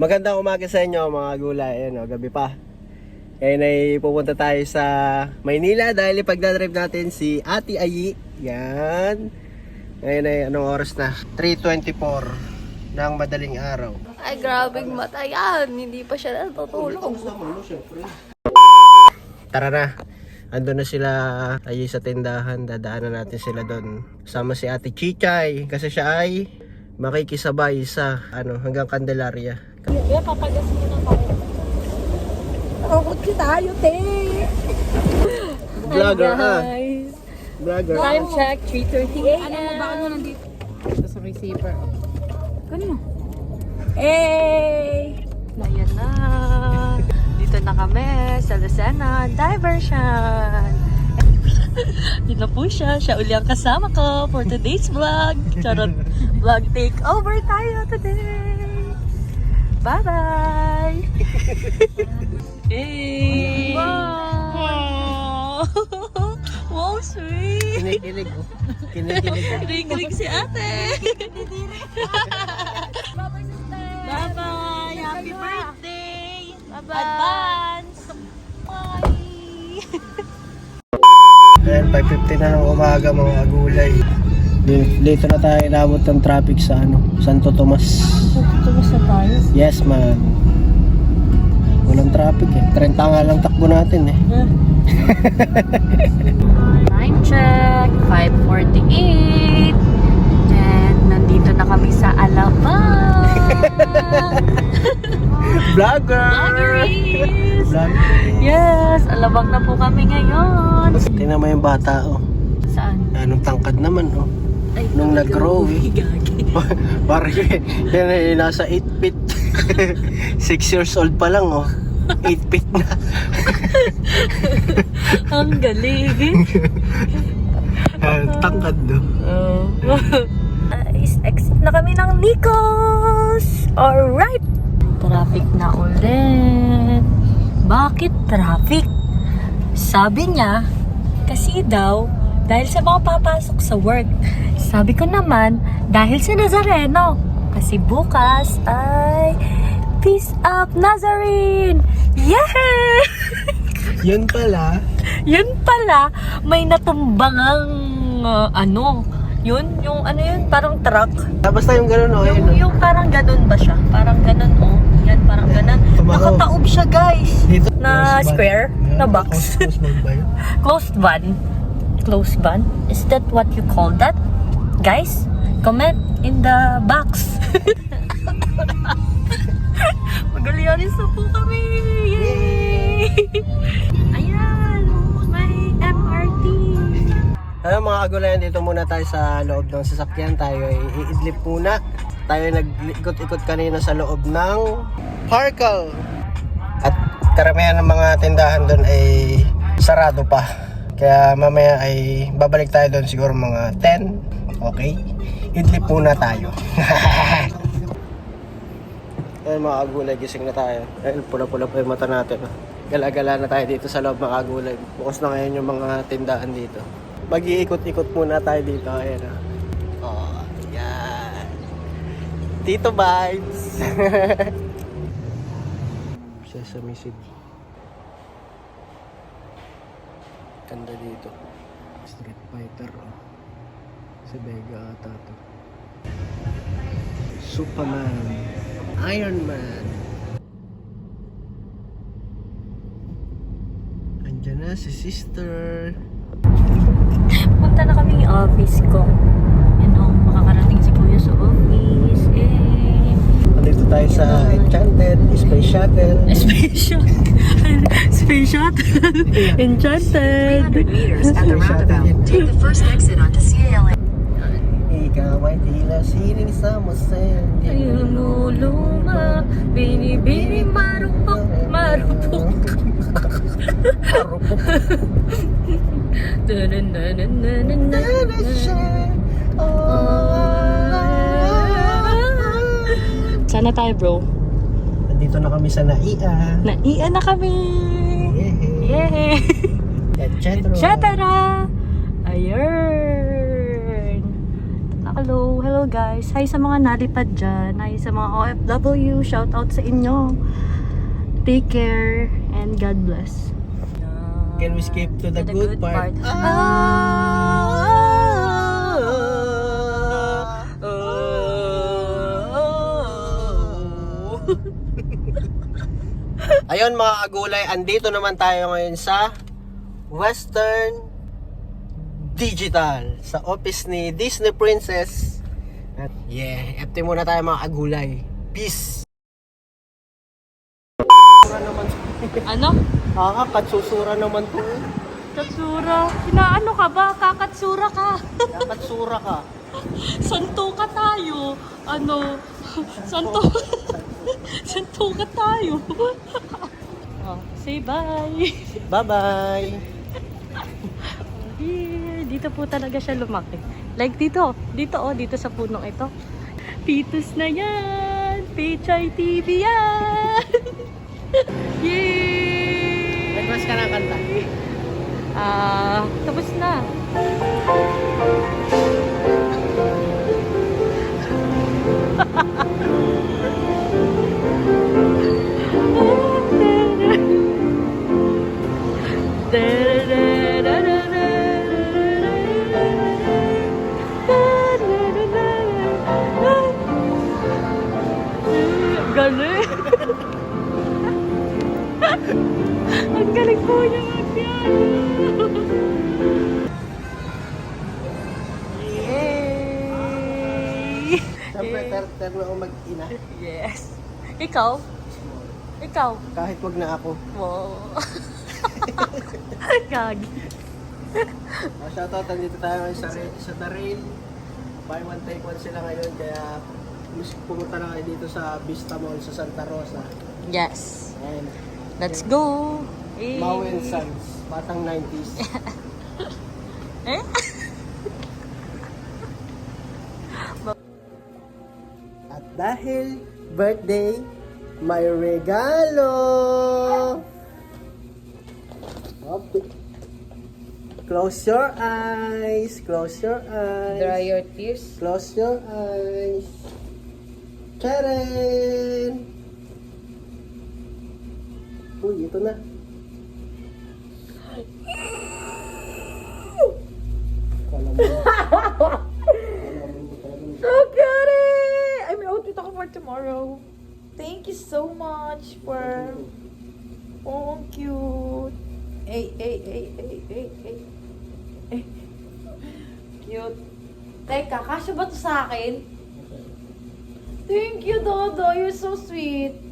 Magandang umaga sa inyo mga gulay. Ayan o, gabi pa. Ngayon ay pupunta tayo sa Maynila dahil ipagdadrive natin si Ate Ayi. Yan. Ngayon ay anong oras na? 3.24 ng madaling araw. Ay, grabing mata yan. Hindi pa siya natutulog. Tara na. Ando na sila ay sa tindahan. Dadaanan natin sila doon. Sama si Ate Chichay. Kasi siya ay makikisabay sa ano hanggang Candelaria. Kaya papagas muna tayo. Takot ka tayo, te. Vlogger Hi, guys. Vlogger. Time check, 3.30 a.m. Ano mo ba ano nandito? Sa receiver. Ganun. Hey! Ayan na. Dito na kami sa Lucena Diversion. Yun na po siya. Siya uli ang kasama ko for today's vlog. Charot. vlog takeover tayo today. Bye-bye! hey! Wow! wow, sweet! Kinikilig oh. Kinikilig oh. Ring-ring si ate! Bye-bye! Happy birthday! Bye-bye! Advance! Bye! Ayan, 5.50 na ng umaga mga gulay. Di- Dito na tayo inabot ng traffic sa ano, Santo Tomas. Tumas na tayo. Yes, man. Walang traffic eh. 30 nga lang takbo natin eh. Time check, 5.48. And nandito na kami sa Alabang. Vlogger! Vloggeries! Vlogger! Yes, Alabang na po kami ngayon. Tingnan mo yung bata oh. Saan? Anong tangkad naman oh. Ay, Nung nag-grow eh. Parang yan ay nasa 8 feet. 6 years old pa lang oh. 8 feet na. Ang galing. Ah, tangkad do. Oh. Guys, exit na kami ng Nikos! Alright! Traffic na ulit. Bakit traffic? Sabi niya, kasi daw, dahil sa mga papasok sa work. Sabi ko naman, dahil sa Nazareno. Kasi bukas ay Peace up Nazarene! Yeah! Yun pala. Yun pala, may natumbangang uh, ano, yun, yung ano yun, parang truck. Tapos na yung ganun oh. Yung, Ayun, oh. yung parang ganun ba siya? Parang ganun, oh. Yan, parang ganun. Tumaob. Nakataob siya, guys. Dito. Na square? van. Na box? Close, close van ba yun? Closed van. Closed van? Is that what you call that? Guys, comment in the box. Magalianis na po kami! Yay! Ayan! May MRT! Ano mga agulayan, dito muna tayo sa loob ng sasakyan. Tayo ay iidlip muna. Tayo nag-ikot-ikot kanina sa loob ng Parkle. Karamihan ng mga tindahan doon ay sarado pa. Kaya mamaya ay babalik tayo doon siguro mga 10. Okay? Idlip muna tayo. Ayun mga agulay, gising na tayo. Ayun, pula-pula pa yung mata natin. Gala-gala na tayo dito sa loob mga agulay. Bukas na ngayon yung mga tindahan dito. Mag-iikot-ikot muna tayo dito. Ayan ah. Oh, yan. Tito Vibes! Sesame seed. Ganda dito. Street Fighter oh. Sa Vega ata to. Superman. Iron Man. Andiyan na si sister. Punta na kami office ko. Yan o, makakarating si Kuya sa office. Eh, Nandito tayo sa Enchanted Space Shuttle. space shuttle. space shuttle. Enchanted. meters at the roundabout. Take the first exit onto CALA. Ikaw ay tila sining sa musen. Ayun luma, binibini marupok, marupok. Marupok. Sana tayo bro. Nandito na kami sa Naia. Naian na kami. Yehey. Yay! Etcetera. Chatara! Ayun! Hello, hello guys. Hi sa mga nalipad dyan. Hi sa mga OFW. Shout out sa inyo. Take care and God bless. Can we skip to the, To good, part? Ayun mga kagulay, andito naman tayo ngayon sa Western Digital sa office ni Disney Princess. At yeah, FT muna tayo mga kagulay. Peace! Ano? Kakakatsusura naman to. Katsura. Inaano ka ba? Kakatsura ka. Kakatsura ka. Santo ka tayo. Ano? Santo. Santo ka tayo. oh, say bye. Bye-bye! Here, dito po talaga siya lumaki. Like dito, dito oh, dito sa punong ito. Pitos na yan! Pichay TV yan! Yay! Nagmas ka ng kanta. Ah, tapos na. Ter-ter na ako mag-ina. Yes. Ikaw? Ikaw? Kahit wag na ako. Wow. Gagi. Uh, shoutout, nandito tayo ngayon sa, sa The Rail. Buy one, take one sila ngayon. Kaya, pumunta na kayo dito sa Vista Mall sa Santa Rosa. Yes. And, Let's go. Eh. Mau and Sons. Batang 90s. Eh? Dahil birthday, may regalo! Okay. Close your eyes. Close your eyes. Dry your tears. Close your eyes. Karen! Uy, ito na. Tomorrow. Thank you so much for... Oh, ang cute. Ay, ay, ay, ay, ay, ay. ay. Cute. Teka, kasya ba to sa akin? Thank you, Dodo. You're so sweet.